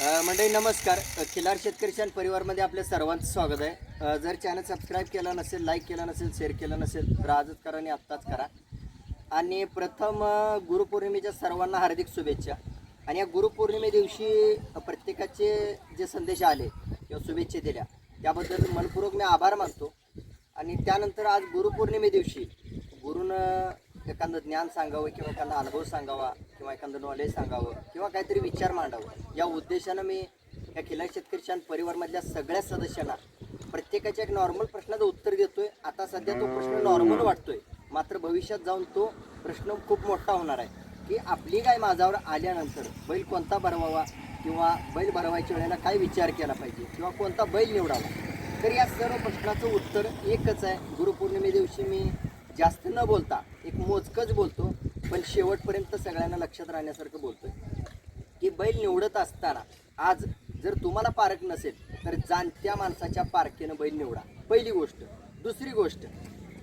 मंडळी नमस्कार. खिलार शेतकरी परिवारमध्ये आपल्या सर्वांचं स्वागत आहे. जर चॅनल सबस्क्राईब केला नसेल लाईक केला नसेल शेअर केला नसेल तर आजच करा आणि आत्ताच करा. आणि प्रथम गुरुपौर्णिमेच्या सर्वांना हार्दिक शुभेच्छा. आणि या गुरुपौर्णिमे दिवशी प्रत्येकाचे जे संदेश आले किंवा शुभेच्छा दिल्या त्याबद्दल मनपूर्वक मी आभार मानतो. आणि त्यानंतर आज गुरुपौर्णिमे दिवशी गुरुनं एखादं ज्ञान सांगावं किंवा एखादा अनुभव सांगावा किंवा एखादं नॉलेज सांगावं किंवा काहीतरी विचार मांडावं. या उद्देशानं मी या खिलार शेतकरी शान परिवारमधल्या सगळ्या सदस्यांना प्रत्येकाच्या एक नॉर्मल प्रश्नाचं उत्तर देतोय. आता सध्या तो प्रश्न नॉर्मल वाटतोय. मात्र भविष्यात जाऊन तो प्रश्न खूप मोठा होणार आहे. की आपली गाय माझावर आल्यानंतर बैल कोणता भरवावा किंवा बैल भरवायच्या वेळेला काय विचार केला पाहिजे किंवा कोणता बैल निवडावा? तर या सर्व प्रश्नाचं उत्तर एकच आहे. गुरुपौर्णिमे दिवशी मी जास्त न बोलता एक मोजकंच बोलतो पण शेवटपर्यंत सगळ्यांना लक्षात राहण्यासारखं बोलतोय. बैल निवडत असताना आज जर तुम्हाला पारख नसेल तर जाणत्या माणसाच्या पारखेनं बैल निवडा. पहिली गोष्ट. दुसरी गोष्ट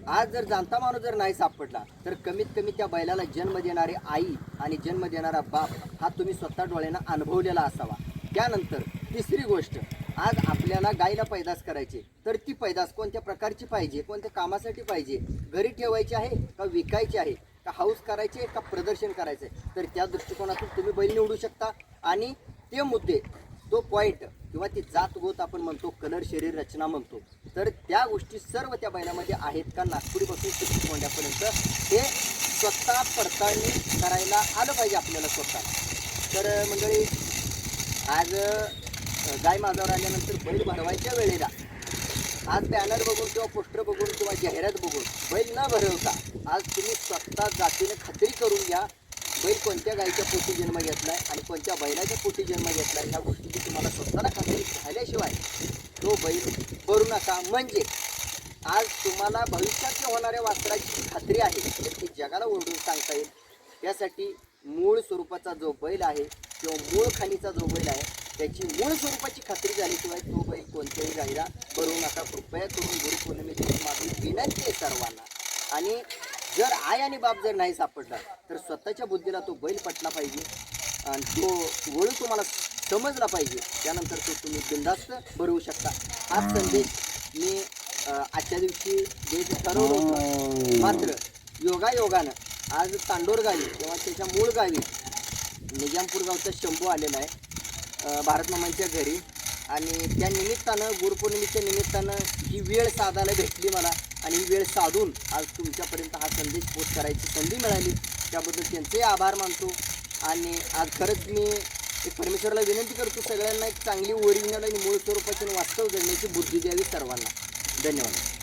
आज जर जाणता माणूस जर नाही सापडला तर कमीत कमी त्या बैलाला जन्म देणारी आई आणि जन्म देणारा बाप हा तुम्ही स्वतः डोळ्यानं अनुभवलेला असावा. त्यानंतर तिसरी गोष्ट आज आपल्याला गायला पैदास करायची तर ती पैदास कोणत्या प्रकारची पाहिजे कोणत्या कामासाठी पाहिजे घरी ठेवायची आहे का विकायची आहे? का हाऊस करायचे का प्रदर्शन करायचं? आहे तर त्या दृष्टिकोनातून तुम्ही बैल निवडू शकता. आणि ते मुद्दे तो पॉईंट किंवा ती जात गोत आपण म्हणतो कलर शरीर रचना म्हणतो. तर त्या गोष्टी सर्व त्या बैलामध्ये आहेत का नागपुरीपासून सुट्टी कोंड्यापर्यंत हे स्वतः पडताळणी करायला आलं पाहिजे आपल्याला स्वतः. तर मंडळी आज गाय माझावर आल्यानंतर बैल भरवायच्या वेळेला आज बॅनर बघून किंवा पोस्टर बघून किंवा जाहिरात बघून बैल न भरवता आज तुम्ही स्वतः जातीने खात्री करून घ्या बैल कोणत्या गायीच्या पोटी जन्म घेतलाय आणि कोणत्या बैलाच्या पोटी जन्म घेतलाय ह्या गोष्टीची तुम्हाला स्वतःला खात्री झाल्याशिवाय तो बैल करू नका. म्हणजे आज तुम्हाला भविष्यात होणाऱ्या वासराची खात्री आहे तर ती जगाला ओरडून सांगता येईल. त्यासाठी मूळ स्वरूपाचा जो बैल आहे किंवा मूळ खाणीचा जो बैल आहे त्याची मूळ स्वरूपाची खात्री झाल्याशिवाय तो बैल कोणत्याही गाईला भरू नका. कृपया करून गुरुपौर्णिमेची माझी विनंती आहे सर्वांना. आणि जर आई आणि बाप जर नाही सापडला तर स्वतःच्या बुद्धीला तो बैल पटला पाहिजे. आणि तो वळू तुम्हाला समजला पाहिजे. त्यानंतर तो तुम्ही बिंदास्त भरवू शकता. हा संदेश मी आजच्या दिवशी जे ठरवलं होतं. मात्र योगायोगानं आज तांडोर गावी किंवा त्याच्या मूळ गावी निजामपूर गावचा शंभू आलेला आहे. भारतमामांच्या भारत घरी. आणि त्या निमित्तानं गुरुपौर्णिमेच्या निमित्तानं ही वेळ साधायला भेटली मला. आणि ही वेळ साधून आज तुमच्यापर्यंत हा संदेश पोच करायची संधी मिळाली. त्याबद्दल त्यांचे आभार मानतो. आणि आज खरंच मी एक परमेश्वराला विनंती करतो सगळ्यांना एक चांगली ओरिजिनल आणि मूळ स्वरूपाची वास्तव जगण्याची बुद्धी द्यावी सर्वांना. धन्यवाद.